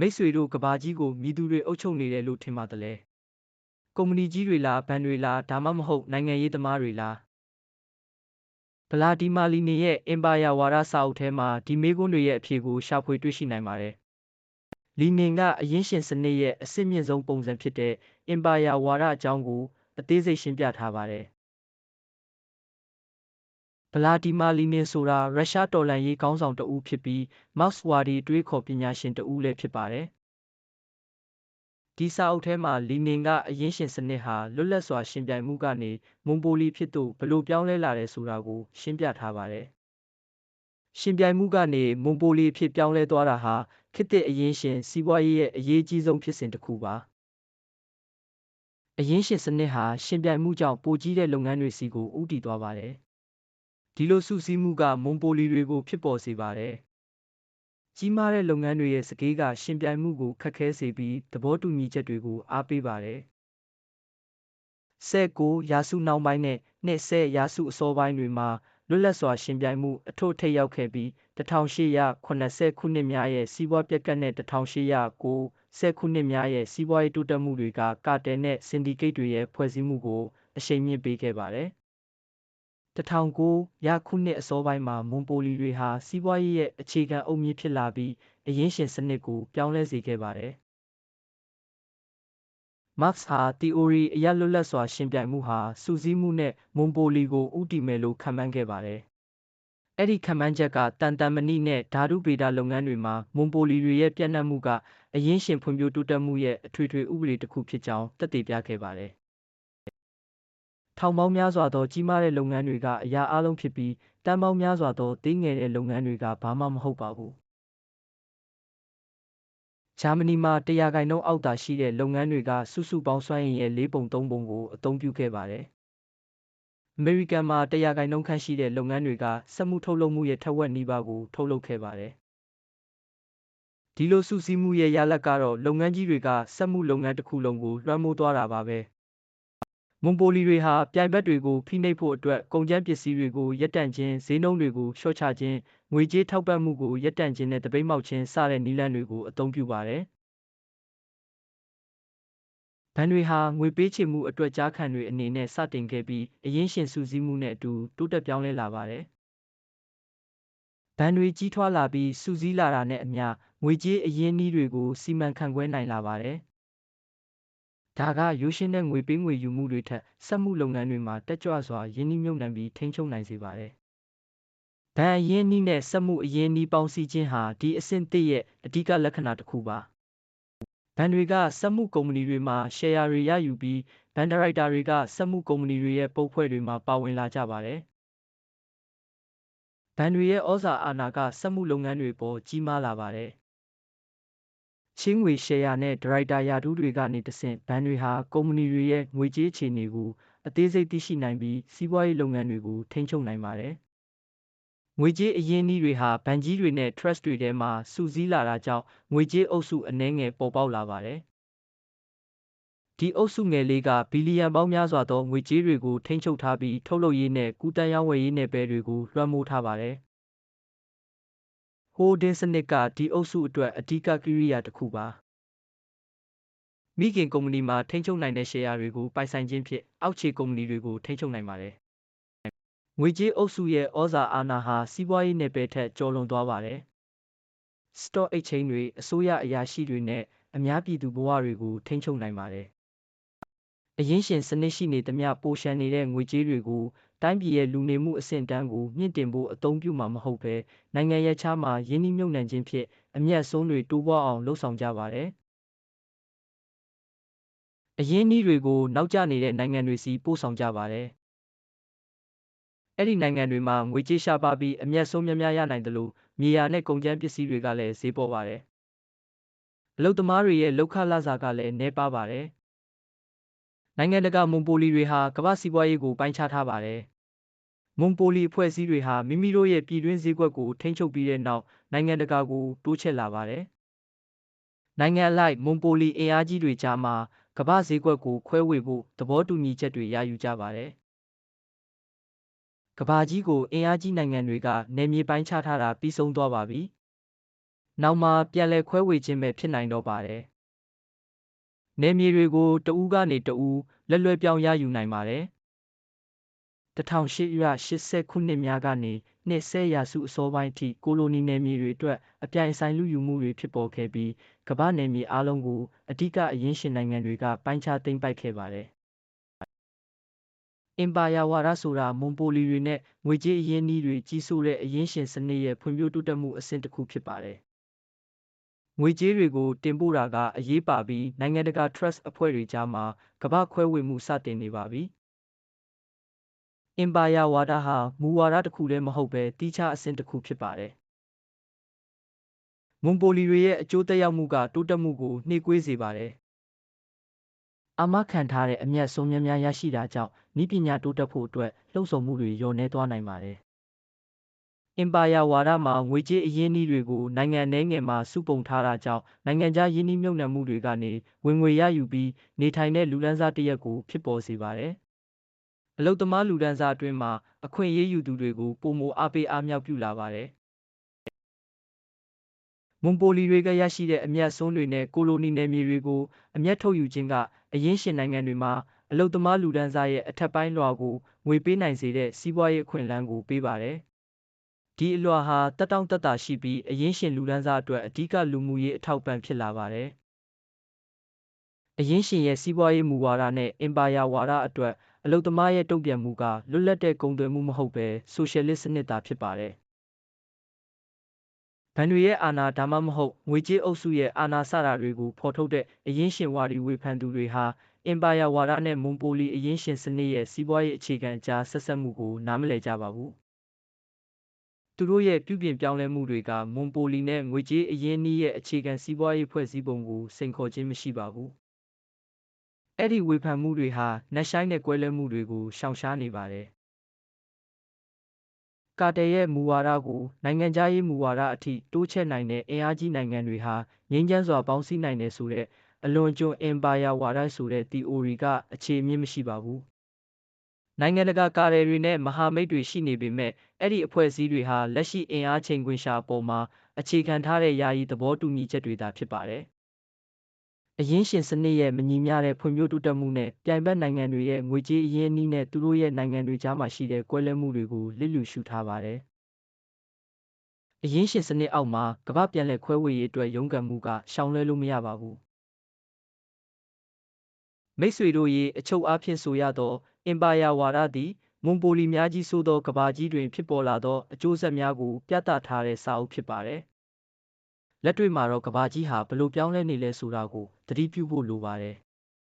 မိတ်ဆွေတို့ကဘာကြီးကိုမြည်သူတွေအုပ်ချုပ်နေတယ်လို့ထင်ပါသလဲကုမ္ပဏီကြီးတွေလားဘဏ်တွေလားဒါမှမဟုတ်နိုင်ငံရေးသမားတွေလားဗလာဒီမာလီနီရဲ့အင်ပါယာဝါဒစာအုပ်ထဲမှာဒီမေးခွန်းတွေရဲ့အဖြေကိုရှာဖွေတွေ့ရှိနိုင်ပါတယ်လီနင်ကအရင်းရှင်စနစ်ရဲ့အစစ်မြင့်ဆုံးပုံစံဖြစ်တဲ့အင်ပါယာဝါဒအကြောင်းကိုအသေးစိတ်ရှင်းပြထားပါတယ် ဗလာဒီမာလီနင်ဆိုတာရုရှားတော်လှန်ရေးခေါင်းဆောင်တဦးဖြစ်ပြီးမောက်စ်ဝါဒီအတွေးခေါ်ပညာရှင်တဦးလည်းဖြစ်ပါတယ်ဒီစာအုပ်ထဲမှာလီနင်ကအရင်းရှင်စနစ်ဟာလွတ်လပ်စွာရှင်ပြိုင်မှုကနေမွန်ပိုလီဖြစ်သို့ဘယ်လိုပြောင်းလဲလာတယ်ဆိုတာကိုရှင်းပြထားပါတယ်။ရှင်ပြိုင်မှုကနေမွန်ပိုလီအဖြစ်ပြောင်းလဲသွားတာဟာခေတ်သစ်အရင်းရှင်စီးပွားရေးရဲ့အရေးကြီးဆုံးဖြစ်စဉ်တစ်ခုပါ။အရင်းရှင်စနစ်ဟာရှင်ပြိုင်မှုကြောင့်ပိုကြီးတဲ့လုပ်ငန်းတွေစီကိုဦးတည်သွားပါတယ်။ ဒီလိုစုစည်းမှုကမွန်ပိုလီတွေကိုဖြစ်ပေါ်စေပါတယ်။ကြီးမားတဲ့လုပ်ငန်းတွေရဲ့စကေးကရှင်ပြိုင်မှုကိုခက်ခဲစေပြီးသဘောတူညီချက်တွေကိုအားပေးပါတယ်။19ရာစုနောက်ပိုင်းနဲ့နှစ်10ရာစုအစောပိုင်းတွေမှာလွတ်လပ်စွာရှင်ပြိုင်မှုအထွတ်ထိပ်ရောက်ခဲ့ပြီး1880ခုနှစ်များရဲ့စီးပွားပြက်ကတ်နဲ့1890 10ခုနှစ်များရဲ့စီးပွားရေးတိုးတက်မှုတွေကကာတယ်နဲ့စင်ဒီကိတ်တွေရဲ့ဖွဲ့စည်းမှုကိုအရှိန်မြင့်ပေးခဲ့ပါတယ်။ 1900ရာခုနှစ်အစောပိုင်းမှာ မွန်ပိုလီတွေဟာ စီးပွားရေးရဲ့ အခြေခံအုတ်မြစ်ဖြစ်လာပြီး အရင်းရှင်စနစ်ကို ပြောင်းလဲစေခဲ့ပါတယ်။မတ်စ်ဟာ သီအိုရီအရ လွတ်လပ်စွာရှင်ပြိုင်မှုဟာစူးစီးမှုနဲ့ မွန်ပိုလီကိုဥတီမယ်လို့ ခန့်မှန်းခဲ့ပါတယ်။အဲ့ဒီခန့်မှန်းချက်ကတန်တန်မဏိနဲ့ ဓာတုဗေဒလုပ်ငန်းတွေမှာ မွန်ပိုလီတွေရဲ့ပြန့်နှံ့မှုက အရင်းရှင်ဖွံ့ဖြိုးတိုးတက်မှုရဲ့ အထွေထွေဥပဒေတစ်ခုဖြစ်ကြောင်း သက်သေပြခဲ့ပါတယ်။ ထောင်ပေါင်းများစွာသော ကြီးမားတဲ့လုပ်ငန်းတွေက အရာအားလုံးဖြစ်ပြီးတန်းပေါင်းများစွာသော သေးငယ်တဲ့လုပ်ငန်းတွေက ဘာမှမဟုတ်ပါဘူး။ဂျာမနီမှာ100ရာခိုင်နှုန်းအောက်သာရှိတဲ့ လုပ်ငန်းတွေက စုစုပေါင်းစွမ်းအင်ရဲ့၄ပုံ၃ပုံကို အသုံးပြုခဲ့ပါတယ်။အမေရိကန်မှာ100ရာခိုင်နှုန်းခန့်ရှိတဲ့ လုပ်ငန်းတွေက စက်မှုထုတ်လုပ်မှုရဲ့ ထက်ဝက်နီးပါးကို ထုတ်လုပ်ခဲ့ပါတယ်။ဒီလိုစုစည်းမှုရဲ့ ရလဒ်ကတော့ လုပ်ငန်းကြီးတွေက စက်မှုလုပ်ငန်းတစ်ခုလုံးကို လွှမ်းမိုးသွားတာပါပဲ။ မွန်ပိုလီတွေဟာပြိုင်ဘက်တွေကိုဖိနှိပ်ဖို့အတွက်ကုန်ကြမ်းပစ္စည်းတွေကိုရပ်တန့်ခြင်း၊ဈေးနှုန်းတွေကိုလျှော့ချခြင်း၊ငွေကြေးထောက်ပံ့မှုကိုရပ်တန့်ခြင်းနဲ့သပိတ်မှောက်ခြင်းစတဲ့နည်းလမ်းတွေကိုအသုံးပြုပါတယ်။ဘဏ်တွေဟာငွေပေးချေမှုအတွက်ကြားခံတွေအနေနဲ့စတင်ခဲ့ပြီးအရင်းရှင်စုစည်းမှုနဲ့အတူတိုးတက်ပြောင်းလဲလာပါတယ်။ဘဏ်တွေကြီးထွားလာပြီးစုစည်းလာတာနဲ့အမျှငွေကြေးအရင်းအနှီးတွေကိုစီမံခန့်ခွဲနိုင်လာပါတယ်။ ဒါကရိုးရှင်းတဲ့ငွေပေးငွေယူမှုတွေထက်စက်မှုလုပ်ငန်းတွေမှာတက်ကြွစွာရင်းနှီးမြှုပ်နှံပြီးထိန်းချုပ်နိုင်စေပါတယ်။ဘဏ်အရင်းအနှီးနဲ့စက်မှုအရင်းအနှီးပေါင်းစည်းခြင်းဟာဒီအဆင့်တစ်ရဲ့အဓိကလက္ခဏာတစ်ခုပါ။ဘဏ်တွေကစက်မှုကုမ္ပဏီတွေမှာရှယ်ယာတွေရယူပြီးဘဏ်ဒါရိုက်တာတွေကစက်မှုကုမ္ပဏီတွေရဲ့ပုံဖွဲ့တွေမှာပါဝင်လာကြပါတယ်။ဘဏ်တွေရဲ့ဩဇာအာဏာကစက်မှုလုပ်ငန်းတွေပေါ်ကြီးမားလာပါတယ်။ ချင်းငွေရှယ်ယာနဲ့ဒါရိုက်တာရာထူးတွေကနေတဆင့်ဘဏ်တွေဟာကုမ္ပဏီတွေရဲ့ငွေကြေးအခြေအနေကိုအသေးစိတ်သိရှိနိုင်ပြီးစီးပွားရေးလုပ်ငန်းတွေကိုထိန်းချုပ်နိုင်ပါတယ်။ငွေကြေးအရင်းအနှီးတွေဟာဘဏ်ကြီးတွေနဲ့ trust တွေထဲမှာစုစည်းလာတာကြောင့်ငွေကြေးအုပ်စုအနည်းငယ်ပေါ်ပေါက်လာပါတယ်။ဒီအုပ်စုငယ်လေးကဘီလီယံပေါင်းများစွာသောငွေကြေးတွေကိုထိန်းချုပ်ထားပြီးထုတ်လုပ်ရေးနဲ့ကူးသန်းရောင်းဝယ်ရေးနယ်ပယ်တွေကိုလွှမ်းမိုးထားပါတယ် ဟိုဒင်းစနစ်ကဒီအုပ်စုအတွက်အဓိကကိရိယာတစ်ခုပါမိခင်ကုမ္ပဏီမှာထိန်းချုပ်နိုင်တဲ့ရှယ်ယာတွေကိုပိုင်ဆိုင်ခြင်းဖြင့်အောက်ခြေကုမ္ပဏီတွေကိုထိန်းချုပ်နိုင်ပါတယ်ငွေကြေးအုပ်စုရဲ့ဩဇာအာဏာဟာစီးပွားရေးနယ်ပယ်ထက်ကျော်လွန်သွားပါတယ် stock exchange တွေအစိုးရအရာရှိတွေနဲ့အများပြည်သူဘဝတွေကိုထိန်းချုပ်နိုင်ပါတယ်အရင်းရှင်စနစ်ရှိနေသမျှပိုရှန်နေတဲ့ငွေကြေးတွေကို တိုင်းပြည်ရဲ့လူနေမှုအဆင့်အတန်းကိုမြင့်တင်ဖို့အသုံးပြုမှာမဟုတ်ဘဲနိုင်ငံရပ်ခြားမှာရင်းနှီးမြှုပ်နှံခြင်းဖြင့်အမြတ်အစွန်းတွေတိုးပွားအောင်လှုံ့ဆော်ကြပါတယ်။အရင်းအနှီးတွေကိုနောက်ကျနေတဲ့နိုင်ငံတွေဆီပို့ဆောင်ကြပါတယ်။အဲ့ဒီနိုင်ငံတွေမှာငွေကြေးရှားပါပြီးအမြတ်ဆုံးများများရနိုင်တယ်လို့မြေယာနဲ့ကုန်ကျန်းပစ္စည်းတွေကလည်းဈေးပေါ်ပါတယ်။အလုပ်သမားတွေရဲ့လောက်ခလစာကလည်းနှဲပါပါတယ် နိုင်ငံတကာမွန်ပိုလီတွေဟာကမ္ဘာစီးပွားရေးကိုပိုင်းခြားထားပါတယ်။မွန်ပိုလီအဖွဲ့အစည်းတွေဟာမိမိတို့ရဲ့ပြည်တွင်းဈေးကွက်ကိုထိန်းချုပ်ပြီးတဲ့နောက်နိုင်ငံတကာကိုတိုးချဲ့လာပါတယ်။နိုင်ငံအလိုက်မွန်ပိုလီအင်အားကြီးတွေကြားမှာကမ္ဘာဈေးကွက်ကိုခွဲဝေဖို့သဘောတူညီချက်တွေရယူကြပါတယ်။ကမ္ဘာကြီးကိုအင်အားကြီးနိုင်ငံတွေကနယ်မြေပိုင်းခြားထားတာပြီးဆုံးသွားပါပြီ။နောက်မှာပြန်လည်ခွဲဝေခြင်းပဲဖြစ်နိုင်တော့ပါတယ်။ နယ်မြေတွေကိုတဦးကနေတဦးလက်လွဲပြောင်းရယူနိုင်ပါတယ်။1880ခုနှစ်များကနေနှစ်ဆယ်ရာစုအစောပိုင်းအထိကိုလိုနီနယ်မြေတွေအတွက်အပြိုင်အဆိုင်လူယူမှုတွေဖြစ်ပေါ်ခဲ့ပြီးကမ္ဘာနယ်မြေအားလုံးကိုအဓိကအရင်းရှင်နိုင်ငံတွေကပိုင်းခြားသိမ်းပိုက်ခဲ့ပါတယ်။အင်ပါယာဝါဒဆိုတာမွန်ပိုလီတွေနဲ့ငွေကြေးအရင်းအနှီးတွေကြီးစိုးတဲ့အရင်းရှင်စနစ်ရဲ့ဖွံ့ဖြိုးတိုးတက်မှုအဆင့်တစ်ခုဖြစ်ပါတယ်။ ငွေကြေးတွေကိုတင်ပို့တာကအရေးပါပြီးနိုင်ငံတကာ trust အဖွဲ့တွေကြားမှာကမ္ဘာခွဲဝေမှုစတင်နေပါပြီ။အင်ပါယာဝါဒဟာမူဝါဒတစ်ခုတည်းမဟုတ်ဘဲသီးခြားအဆင့်တစ်ခုဖြစ်ပါတယ်။မွန်ပိုလီတွေရဲ့အကျိုးသက်ရောက်မှုကတိုးတက်မှုကိုနှေးကွေးစေပါတယ်။အာမခံထားတဲ့အမြတ်ဆုံးများများရရှိတာကြောင့်ဤပညာတိုးတက်ဖို့အတွက်လှုံ့ဆော်မှုတွေလျော့နည်းသွားနိုင်ပါတယ်။ အင်ပါယာဝါဒမှာငွေကြေးအရင်းအနှီးတွေကိုနိုင်ငံ내ငယ်မှာစုပုံထားတာကြောင့်နိုင်ငံခြားယင်းနှီးမြှုပ်နှံမှုတွေကနေဝင်ငွေရယူပြီးနေထိုင်တဲ့လူလန်းစားတစ်ရပ်ကိုဖြစ်ပေါ်စေပါတယ်။အလုပ်သမားလူတန်းစားအတွင်းမှာအခွင့်အရေးယူသူတွေကိုပိုမိုအားပေးအားမြောက်ပြုလာပါတယ်။မွန်ပိုလီတွေကရရှိတဲ့အမြတ်အစွန်းတွေနဲ့ကိုလိုနီနယ်မြေတွေကိုအမြတ်ထုတ်ယူခြင်းကအရင်းရှင်နိုင်ငံတွေမှာအလုပ်သမားလူတန်းစားရဲ့အထက်ပိုင်းလွှာကိုငွေပေးနိုင်စေတဲ့စီးပွားရေးအခွင့်အလမ်းကိုပေးပါတယ်။ ဒီအလွှာဟာတက်တောင့်တက်တာရှိပြီးအရင်းရှင်လူတန်းစားအတွက်အဓိကလူမှုရေးအထောက်ပံ့ဖြစ်လာပါတယ်။အရင်းရှင်ရဲ့စီးပွားရေးမူဝါဒနဲ့အင်ပါယာဝါဒအတွက်အလုပ်သမားရဲ့တုံ့ပြန်မှုကလွတ်လပ်တဲ့ကုန်သွယ်မှုမဟုတ်ဘဲဆိုရှယ်လစ်စနစ်သာဖြစ်ပါတယ်။ဘဏ်တွေရဲ့အာဏာဒါမှမဟုတ်ငွေကြေးအုပ်စုရဲ့အာဏာစတာတွေကိုဖော်ထုတ်တဲ့အရင်းရှင်ဝါဒီဝေဖန်သူတွေဟာအင်ပါယာဝါဒနဲ့မွန်ပိုလီအရင်းရှင်စနစ်ရဲ့စီးပွားရေးအခြေခံအကြားဆက်ဆက်မှုကိုနားမလည်ကြပါဘူး။ သူတို့ရဲ့ပြုပြင်ပြောင်းလဲမှုတွေကမွန်ပိုလီနဲ့ငွေကြေးအရင်းအနှီးရဲ့အခြေခံစီးပွားရေးဖွဲ့စည်းပုံကိုစိန်ခေါ်ခြင်းမရှိပါဘူး။အဲ့ဒီဝေဖန်မှုတွေဟာနက်ရှိုင်းတဲ့ကွဲလွဲမှုတွေကိုရှောင်ရှားနေပါတယ်။ကာတယ်ရဲ့မူဝါဒကိုနိုင်ငံခြားရေးမူဝါဒအထိတိုးချဲ့နိုင်တဲ့အင်အားကြီးနိုင်ငံတွေဟာငြိမ်းချမ်းစွာပေါင်းစည်းနိုင်တယ်ဆိုတဲ့အလွန်ကျွံအင်ပါယာဝါဒဆိုတဲ့ theory ကအခြေအမြစ်မရှိပါဘူး။ နိုင်ငံတကာကာတယ်တွေနဲ့မဟာမိတ်တွေရှိနေပေမဲ့အဲ့ဒီအဖွဲ့အစည်းတွေဟာလက်ရှိအင်အားချိန်ခွင်ရှာပေါ်မှာအခြေခံထားတဲ့ယာယီသဘောတူညီချက်တွေသာဖြစ်ပါတယ်။အရင်းရှင်စနစ်ရဲ့မညီမျှတဲ့ဖွံ့ဖြိုးတိုးတက်မှုနဲ့ပြိုင်ဘက်နိုင်ငံတွေရဲ့ငွေကြေးအရင်းအနှီးနဲ့သူတို့ရဲ့နိုင်ငံတွေကြားမှာရှိတဲ့ကွဲလွဲမှုတွေကိုလျစ်လျူရှုထားပါတယ်။အရင်းရှင်စနစ်အောက်မှာကမ္ဘာပြန်လည်ခွဲဝေရေးအတွက်ရုန်းကန်မှုကရှောင်လွှဲလို့မရပါဘူး။မိတ်ဆွေတို့ရဲ့အချုပ်အားဖြင့်ဆိုရသော အင်ပါယာဝါဒသည်မွန်ပိုလီများကြီးဆိုသောကဘာကြီးတွင် ဖြစ်ပေါ်လာသောအကျိုးဆက်များကို ပြသထားတဲ့စာအုပ်ဖြစ်ပါတယ်။လက်တွေ့မှာတော့ကဘာကြီးဟာဘလို့ပြောင်းလဲနေလဲဆိုတာကိုသတိပြုဖို့လိုပါတယ်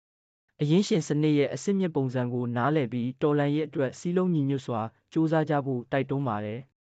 ။အရင်းရှင်စနစ်ရဲ့အစစ်မြစ်ပုံစံကိုနားလည်ပြီးတော်လန်ရဲ့အတွက်စီးလုံးညီညွတ်စွာစ조사ကြဖို့တိုက်တွန်းပါတယ်။